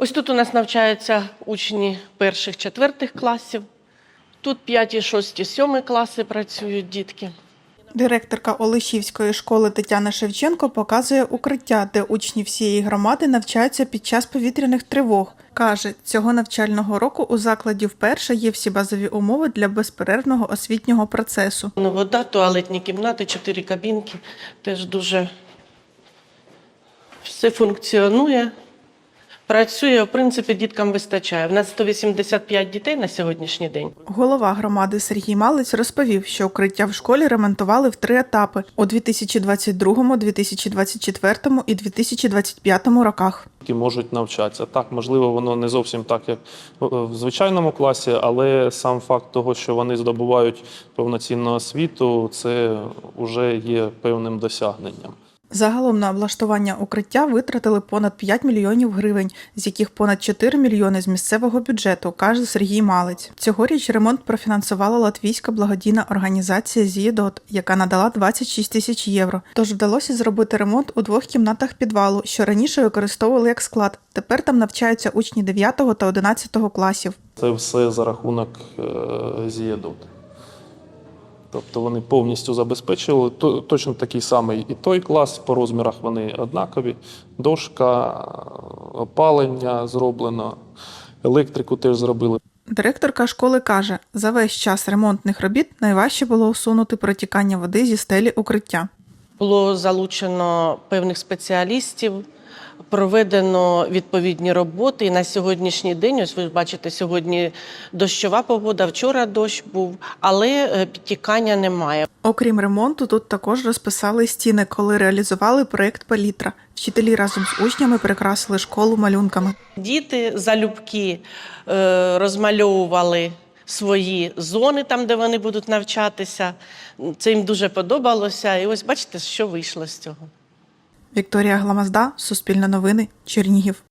Ось тут у нас навчаються учні перших, четвертих класів. Тут п'яті, шості, сьомі класи працюють дітки. Директорка Олешівської школи Тетяна Шевченко показує укриття, де учні всієї громади навчаються під час повітряних тривог. Каже, цього навчального року у закладі вперше є всі базові умови для безперервного освітнього процесу. Ну, вода, туалетні кімнати, чотири кабінки. Теж дуже все функціонує. Працює, в принципі, діткам вистачає. У нас 185 дітей на сьогоднішній день. Голова громади Сергій Малець розповів, що укриття в школі ремонтували в три етапи у 2022, 2024 і 2025 роках. які можуть навчатися. Так, можливо, воно не зовсім так, як в звичайному класі, але сам факт того, що вони здобувають повноцінну освіту, це вже є певним досягненням. Загалом на облаштування укриття витратили понад 5 мільйонів гривень, з яких понад 4 мільйони з місцевого бюджету, каже Сергій Малець. Цьогоріч ремонт профінансувала латвійська благодійна організація «Зієдот», яка надала 26 тисяч євро. Тож вдалося зробити ремонт у двох кімнатах підвалу, що раніше використовували як склад. Тепер там навчаються учні 9 та 11 класів. Це все за рахунок е, з'їдут. Тобто вони повністю забезпечили точно такий самий і той клас, по розмірах вони однакові. Дошка, опалення зроблено, електрику теж зробили. Директорка школи каже, за весь час ремонтних робіт найважче було усунути протікання води зі стелі укриття. Було залучено певних спеціалістів, проведено відповідні роботи. І на сьогоднішній день, ось ви бачите, сьогодні дощова погода, вчора дощ був, але е, підтікання немає. Окрім ремонту, тут також розписали стіни, коли реалізували проєкт Палітра. Вчителі разом з учнями прикрасили школу малюнками. Діти залюбки е, розмальовували свої зони там, де вони будуть навчатися. Це їм дуже подобалося. І ось бачите, що вийшло з цього. Вікторія Гламазда, Суспільне новини, Чернігів.